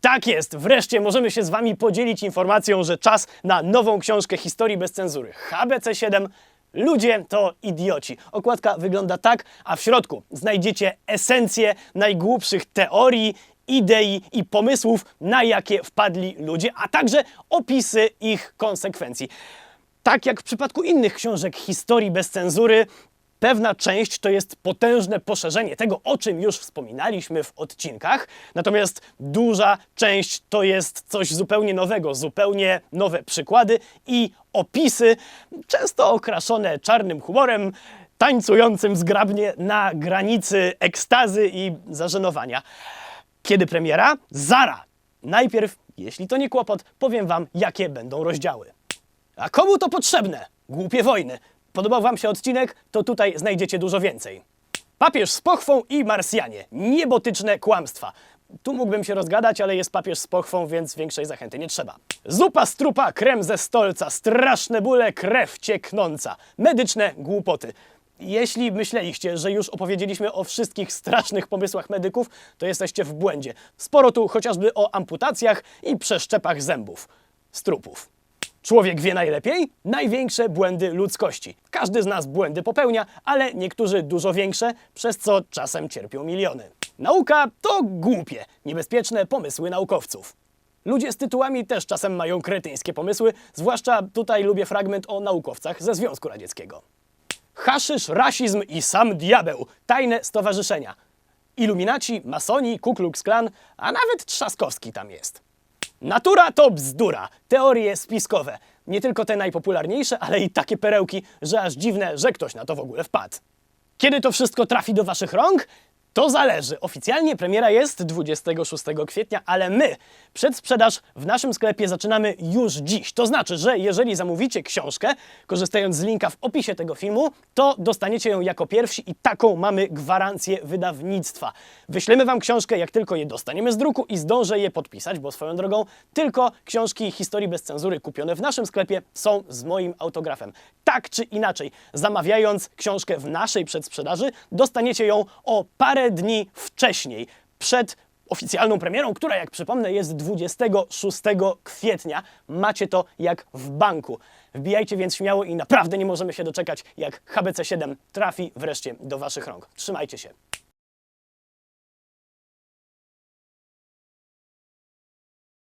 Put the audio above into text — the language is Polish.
Tak jest, wreszcie możemy się z Wami podzielić informacją, że czas na nową książkę historii bez cenzury. HBC7 Ludzie to idioci. Okładka wygląda tak, a w środku znajdziecie esencję najgłupszych teorii, idei i pomysłów, na jakie wpadli ludzie, a także opisy ich konsekwencji. Tak jak w przypadku innych książek historii bez cenzury, Pewna część to jest potężne poszerzenie tego, o czym już wspominaliśmy w odcinkach, natomiast duża część to jest coś zupełnie nowego, zupełnie nowe przykłady i opisy, często okraszone czarnym humorem, tańcującym zgrabnie na granicy ekstazy i zażenowania. Kiedy premiera? Zara! Najpierw, jeśli to nie kłopot, powiem Wam, jakie będą rozdziały. A komu to potrzebne? Głupie wojny. Podobał Wam się odcinek? To tutaj znajdziecie dużo więcej. Papież z pochwą i Marsjanie. Niebotyczne kłamstwa. Tu mógłbym się rozgadać, ale jest papież z pochwą, więc większej zachęty nie trzeba. Zupa z trupa, krem ze stolca, straszne bóle, krew cieknąca. Medyczne głupoty. Jeśli myśleliście, że już opowiedzieliśmy o wszystkich strasznych pomysłach medyków, to jesteście w błędzie. Sporo tu chociażby o amputacjach i przeszczepach zębów. Z trupów. Człowiek wie najlepiej? Największe błędy ludzkości. Każdy z nas błędy popełnia, ale niektórzy dużo większe, przez co czasem cierpią miliony. Nauka to głupie, niebezpieczne pomysły naukowców. Ludzie z tytułami też czasem mają kretyńskie pomysły, zwłaszcza tutaj lubię fragment o naukowcach ze Związku Radzieckiego. Haszysz, rasizm i sam diabeł. Tajne stowarzyszenia. Iluminaci, masoni, Ku Klux Klan, a nawet Trzaskowski tam jest. Natura to bzdura. Teorie spiskowe. Nie tylko te najpopularniejsze, ale i takie perełki, że aż dziwne, że ktoś na to w ogóle wpadł. Kiedy to wszystko trafi do Waszych rąk? To zależy. Oficjalnie premiera jest 26 kwietnia, ale my przedsprzedaż w naszym sklepie zaczynamy już dziś. To znaczy, że jeżeli zamówicie książkę, korzystając z linka w opisie tego filmu, to dostaniecie ją jako pierwsi i taką mamy gwarancję wydawnictwa. Wyślemy Wam książkę, jak tylko je dostaniemy z druku i zdążę je podpisać, bo swoją drogą tylko książki historii bez cenzury kupione w naszym sklepie są z moim autografem. Tak czy inaczej, zamawiając książkę w naszej przedsprzedaży, dostaniecie ją o parę dni wcześniej, przed oficjalną premierą, która, jak przypomnę, jest 26 kwietnia. Macie to jak w banku. Wbijajcie więc śmiało i naprawdę nie możemy się doczekać, jak HBC7 trafi wreszcie do Waszych rąk. Trzymajcie się.